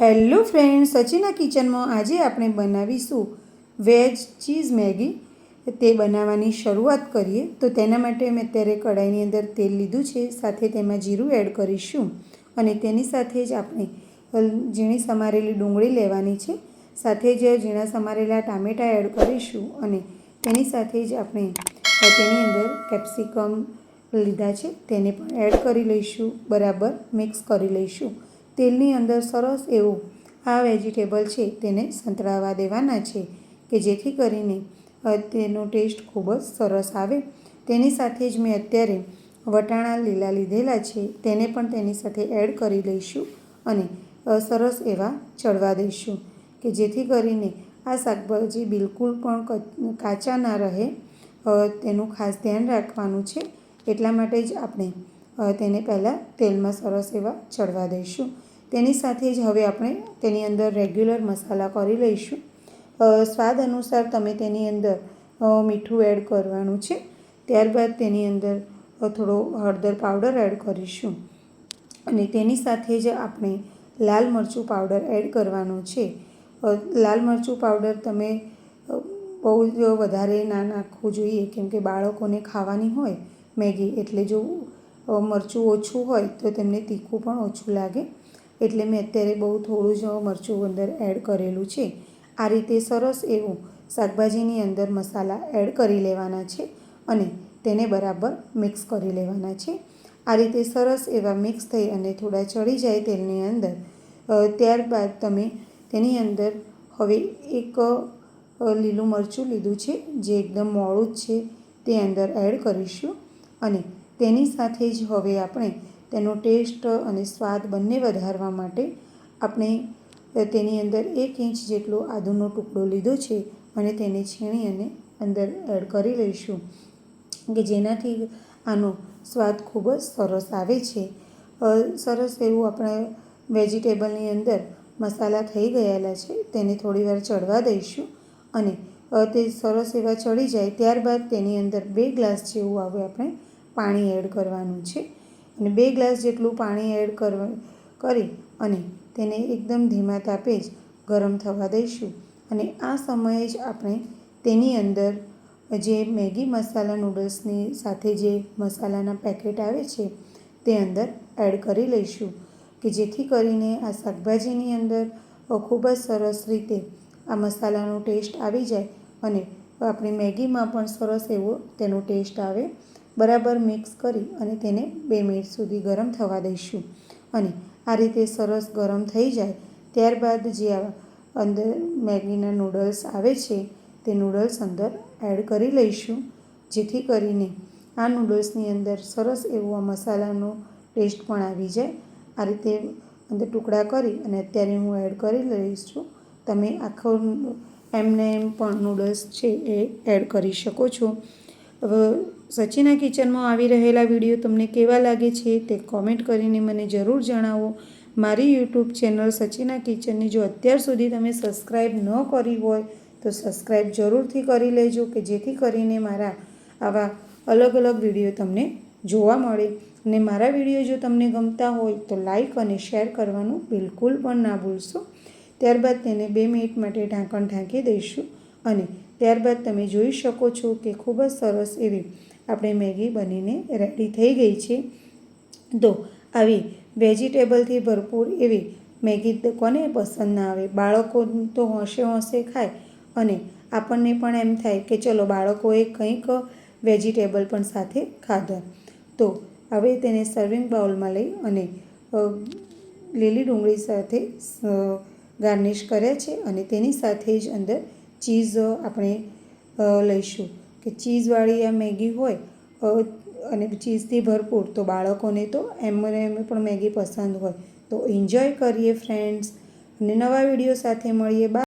Hello friend સચિના કિચનમાં આજે આપણે બનાવીશું વેજ ચીઝ મેગી. તે બનાવવાની શરૂઆત કરીએ. તો તેના માટે મેં અત્યારે કઢાઈની અંદર તેલ લીધું છે. સાથે તેમાં જીરું એડ કરીશું. અને તેની સાથે જ આપણે ઝીણી સમારેલી ડુંગળી લેવાની છે. સાથે જ ઝીણા સમારેલા ટામેટાં એડ કરીશું. અને તેની સાથે જ આપણે તેની અંદર કેપ્સિકમ લીધા છે. તેને પણ એડ કરી લઈશું. બરાબર મિક્સ કરી લઈશું. તેલની અંદર સરસ એવું આ વેજીટેબલ છે તેને સંતળાવા દેવાના છે કે જેથી કરીને તેનો ટેસ્ટ ખૂબ જ સરસ આવે. તેની સાથે જ મેં અત્યારે વટાણા લીલા લીધેલા છે, તેને પણ તેની સાથે એડ કરી લઈશું અને સરસ એવા ચડવા દઈશું કે જેથી કરીને આ શાકભાજી બિલકુલ પણ કાચા ના રહે. તેનું ખાસ ધ્યાન રાખવાનું છે. એટલા માટે જ આપણે તેને પહેલાં તેલમાં સરસ એવા ચડવા દઈશું. તેની સાથે જ હવે આપણે તેની અંદર રેગ્યુલર મસાલા કરી લઈશું. સ્વાદ અનુસાર તમે તેની અંદર મીઠું એડ કરવાનું છે. ત્યારબાદ તેની અંદર થોડો હળદર પાવડર એડ કરીશું. અને તેની સાથે જ આપણે લાલ મરચું પાવડર એડ કરવાનો છે. લાલ મરચું પાવડર તમે બહુ જ વધારે ના નાખવું જોઈએ. કેમ કે બાળકોને ખાવાની હોય મેગી એટલે જો મરચું ઓછું હોય તો તેમને તીખું પણ ઓછું લાગે. એટલે મેં અત્યારે બહુ થોડું જ મરચું અંદર એડ કરેલું છે. આ રીતે સરસ એવું શાકભાજીની અંદર મસાલા એડ કરી લેવાના છે અને તેને બરાબર મિક્સ કરી લેવાના છે. આ રીતે સરસ એવા મિક્સ થઈ અને થોડા ચડી જાય તેલની અંદર ત્યારબાદ તમે તેની અંદર હવે એક લીલું મરચું લીધું છે, જે એકદમ મોડું જ છે તે અંદર એડ કરીશું અને તેની સાથે જ હવે આપણે તેનો ટેસ્ટ અને સ્વાદ બંને વધારવા માટે આપણે તેની અંદર એક ઇંચ જેટલો આદુનો ટુકડો લીધો છે અને તેને છીણી અને અંદર એડ કરી લઈશું કે જેનાથી આનો સ્વાદ ખૂબ જ સરસ આવે છે. સરસ એવું આપણે વેજીટેબલની અંદર મસાલા થઈ ગયેલા છે, તેને થોડીવાર ચડવા દઈશું અને તે સરસ એવા ચડી જાય ત્યારબાદ તેની અંદર બે ગ્લાસ જેવું આવે આપણે પાણી એડ કરવાનું છે. અને બે ગ્લાસ જેટલું પાણી એડ કરી અને તેને એકદમ ધીમા તાપે જ ગરમ થવા દઈશું. અને આ સમયે જ આપણે તેની અંદર જે મેગી મસાલા નૂડલ્સની સાથે જે મસાલાના પેકેટ આવે છે, તે અંદર એડ કરી લઈશું. કે જેથી કરીને આ શાકભાજીની અંદર ખૂબ જ સરસ રીતે આ મસાલાનો ટેસ્ટ આવી જાય અને આપણી મેગીમાં પણ સરસ એવો તેનો ટેસ્ટ આવે. બરાબર મિક્સ કરી અને તેને બે મિનિટ સુધી ગરમ થવા દઈશું. અને આ રીતે સરસ ગરમ થઈ જાય ત્યારબાદ જે અંદર મેગીના નૂડલ્સ આવે છે, તે નૂડલ્સ અંદર એડ કરી લઈશું. જેથી કરીને આ નૂડલ્સની અંદર સરસ એવો આ મસાલાનો ટેસ્ટ પણ આવી જાય. આ રીતે અંદર ટુકડા કરી અને અત્યારે હું એડ કરી લઈશ છું. તમે આખો એમને એમ પણ નૂડલ્સ છે એ એડ કરી શકો છો. હવે સચિના કિચનમાં આવી રહેલા વીડિયો તમને કેવા લાગે છે તે કોમેન્ટ કરીને મને જરૂર જણાવો. મારી યુટ્યુબ ચેનલ સચિના કિચનની જો અત્યાર સુધી તમે સબસ્ક્રાઈબ ન કરી હોય, તો સબસ્ક્રાઈબ જરૂરથી કરી લેજો કે જેથી કરીને મારા આવા અલગ અલગ વીડિયો તમને જોવા મળે. અને મારા વીડિયો જો તમને ગમતા હોય, તો લાઈક અને શેર કરવાનું બિલકુલ પણ ના ભૂલશો. ત્યારબાદ તેને બે મિનિટ માટે ઢાંકણ ઢાંકી દઈશું. અને ત્યારબાદ તમે જોઈ શકો છો કે ખૂબ જ સરસ એવી આપણે મેગી બનીને રેડી થઈ ગઈ છે. તો આવી વેજીટેબલથી ભરપૂર એવી મેગી કોને પસંદ ના આવે? બાળકો તો હોંશે હોંશે ખાય અને આપણને પણ એમ થાય કે ચલો બાળકોએ કંઈક વેજીટેબલ પણ સાથે ખાધા. તો હવે તેને સર્વિંગ બાઉલમાં લઈ અને લીલી ડુંગળી સાથે ગાર્નિશ કર્યા છે અને તેની સાથે જ અંદર ચીઝ આપણે લઈશું. કે ચીઝવાળી આ મેગી હોય અને ચીઝથી ભરપૂર, તો બાળકોને તો એમ એમ પણ મેગી પસંદ હોય. તો એન્જોય કરીએ ફ્રેન્ડ્સ અને નવા વીડિયો સાથે મળીએ. બા